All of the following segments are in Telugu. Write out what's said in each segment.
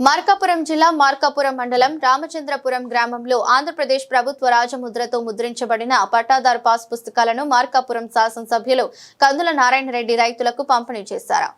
మార్కాపురం జిల్లా మార్కాపురం మండలం రామచంద్రపురం గ్రామంలో ఆంధ్రప్రదేశ్ ప్రభుత్వ రాజముద్రతో ముద్రించబడిన పట్టాదారు పాస్ పుస్తకాలను మార్కాపురం శాసనసభ్యులు కందుల నారాయణరెడ్డి రైతులకు పంపిణీ చేశారు.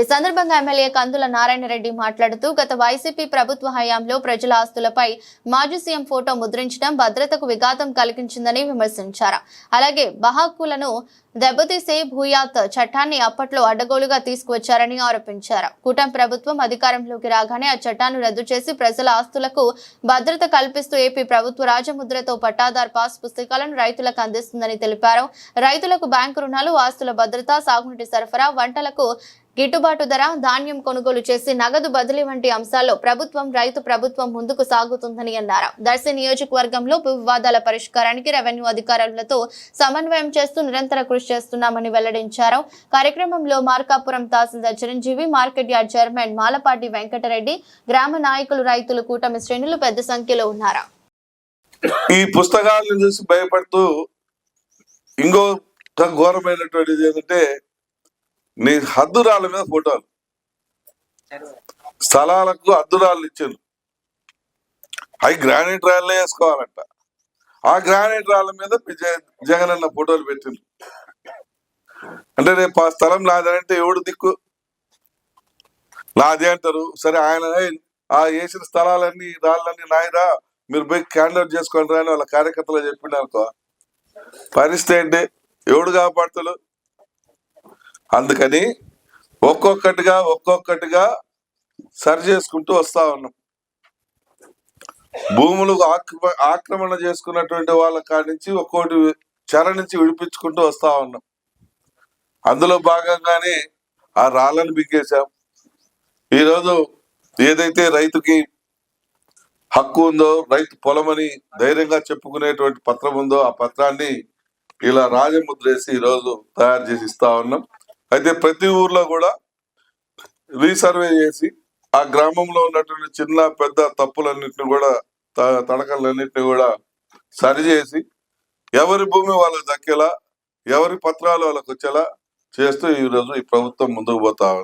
ఈ సందర్భంగా ఎమ్మెల్యే కందుల నారాయణరెడ్డి మాట్లాడుతూ గత వైసీపీ ప్రభుత్వ హయాంలో ప్రజల ఆస్తులపై మాజీ సీఎం ఫోటో ముద్రించడం భద్రతకు విఘాతం కలిగించిందని విమర్శించారు. అలాగే బహాకులను దెబ్బతీసే భూయాత్ చట్టాన్ని అప్పట్లో అడ్డగోలుగా తీసుకువచ్చారని ఆరోపించారు. కూటమి ప్రభుత్వం అధికారంలోకి రాగానే ఆ చట్టాన్ని రద్దు చేసి ప్రజల ఆస్తులకు భద్రత కల్పిస్తూ ఏపీ ప్రభుత్వ రాజముద్రతో పట్టాదార్ పాస్ పుస్తకాలను రైతులకు అందిస్తుందని తెలిపారు. రైతులకు బ్యాంకు రుణాలు ఆస్తుల భద్రత సాగునీటి సరఫరా వంటలకు గిట్టుబాటు ధర ధాన్యం కొనుగోలు చేసి నగదు బదిలీ వంటి అంశాల్లో ప్రభుత్వం రైతు ప్రభుత్వం ముందుకు సాగుతుందని అన్నారు. దర్శి నియోజకవర్గంలో భూ వివాదాల పరిష్కారానికి రెవెన్యూ అధికారులతో సమన్వయం చేస్తూ నిరంతర కృషి చేస్తున్నామని వెల్లడించారు. కార్యక్రమంలో Markapuram tahsildar Chiranjeevi market yard chairman Malapati Venkatareddy గ్రామ నాయకులు రైతులు కూటమి శ్రేణులు పెద్ద సంఖ్యలో ఉన్నారు. ఈ పుస్తకాలను చూసి భయపడుతూ ఇంకో ఘోరమైనటువంటిది ఏంటంటే నీ హద్దురాల మీద ఫోటోలు. స్థలాలకు అద్దురాళ్ళు ఇచ్చారు అవి గ్రానైట్ రాళ్ళే వేసుకోవాలంట. ఆ గ్రానైట్ రాళ్ళ మీద జ- జగన్ అన్న ఫోటోలు పెట్టిండ్రు. అంటే రేపు ఆ స్థలం నాదంటే ఎవడు దిక్కు? నాదే అంటారు. సరే ఆయన ఆ వేసిన స్థలాలన్నీ రాళ్ళన్నీ నాయరా? మీరు పోయి క్యాండిడేట్ చేసుకోండి రాని వాళ్ళ కార్యకర్తలు చెప్పిండు అనుకో. పరిస్థితి ఏంటి? ఎవడు కాపాడుతాడు? అందుకని ఒక్కొక్కటిగా ఒక్కొక్కటిగా సరి చేసుకుంటూ వస్తా ఉన్నాం. భూములు ఆక్రమ ఆక్రమణ చేసుకున్నటువంటి వాళ్ళ కాడి నుంచి ఒక్కోటి చెర నుంచి విడిపించుకుంటూ వస్తా ఉన్నాం. అందులో భాగంగానే ఆ రాళ్ళను బిగ్గేశాం ఈరోజు ఏదైతే రైతుకి హక్కు ఉందో రైతు పొలమని ధైర్యంగా చెప్పుకునేటువంటి పత్రం ఉందో ఆ పత్రాన్ని ఇలా రాజముద్రేసి ఈరోజు తయారు చేసి ఇస్తా ఉన్నాం. అయితే ప్రతి ఊర్లో కూడా రీసర్వే చేసి ఆ గ్రామంలో ఉన్నటువంటి చిన్న పెద్ద తప్పులన్నింటిని కూడా తడకలన్నింటినీ కూడా సరిచేసి ఎవరి భూమి వాళ్ళకి దక్కేలా ఎవరి పత్రాలు వాళ్ళకి వచ్చేలా చేస్తూ ఈరోజు ఈ ప్రభుత్వం ముందుకు పోతా ఉంది.